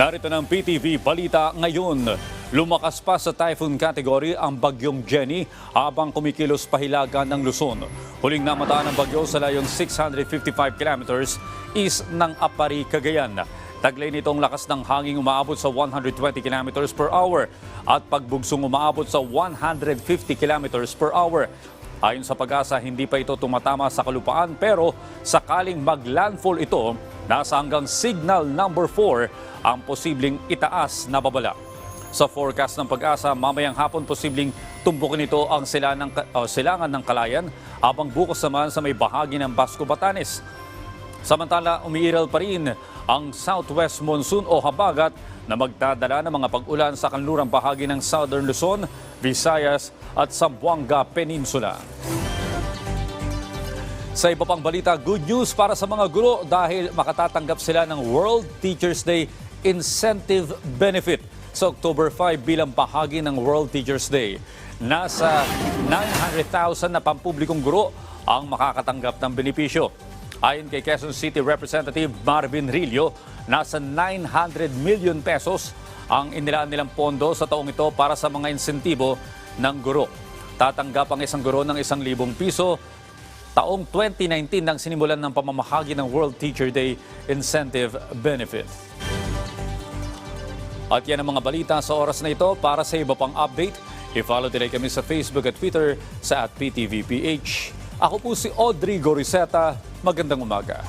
Narito ng PTV Balita ngayon. Lumakas pa sa typhoon category ang bagyong Jenny habang kumikilos pahilaga ng Luzon. Huling namataan ng bagyo sa layong 655 kilometers east ng Apari, Cagayan. Taglay nitong lakas ng hangin umaabot sa 120 kilometers per hour at pagbugsong umaabot sa 150 kilometers per hour. Ayon sa pag-asa, hindi pa ito tumatama sa kalupaan pero sakaling mag-landfall ito, nasa hanggang signal number 4 ang posibleng itaas na babala. Sa forecast ng pag-asa, mamayang hapon posibleng tumbukin ito ang silangan ng, Kalayan habang bukas naman sa may bahagi ng Basco Batanes. Samantala, umiiral pa rin ang southwest monsoon o habagat na magdadala ng mga pag-ulan sa kanlurang bahagi ng Southern Luzon, Visayas at Zamboanga Peninsula. Sa iba pang balita, good news para sa mga guro dahil makatatanggap sila ng World Teachers Day Incentive Benefit sa October 5 bilang bahagi ng World Teachers Day. Nasa 900,000 na pampublikong guro ang makakatanggap ng benepisyo. Ayon kay Quezon City Representative Marvin Rillo, nasa 900 million pesos ang inilaan nilang pondo sa taong ito para sa mga insentibo ng guro. Tatanggap ang isang guro ng isang libong piso taong 2019 nang sinimulan ng pamamahagi ng World Teacher Day Incentive Benefit. At yan ang mga balita sa oras na ito. Para sa iba pang update, i-follow din kami sa Facebook at Twitter sa at PTVPH. Ako po si Audrey Goriseta. Magandang umaga.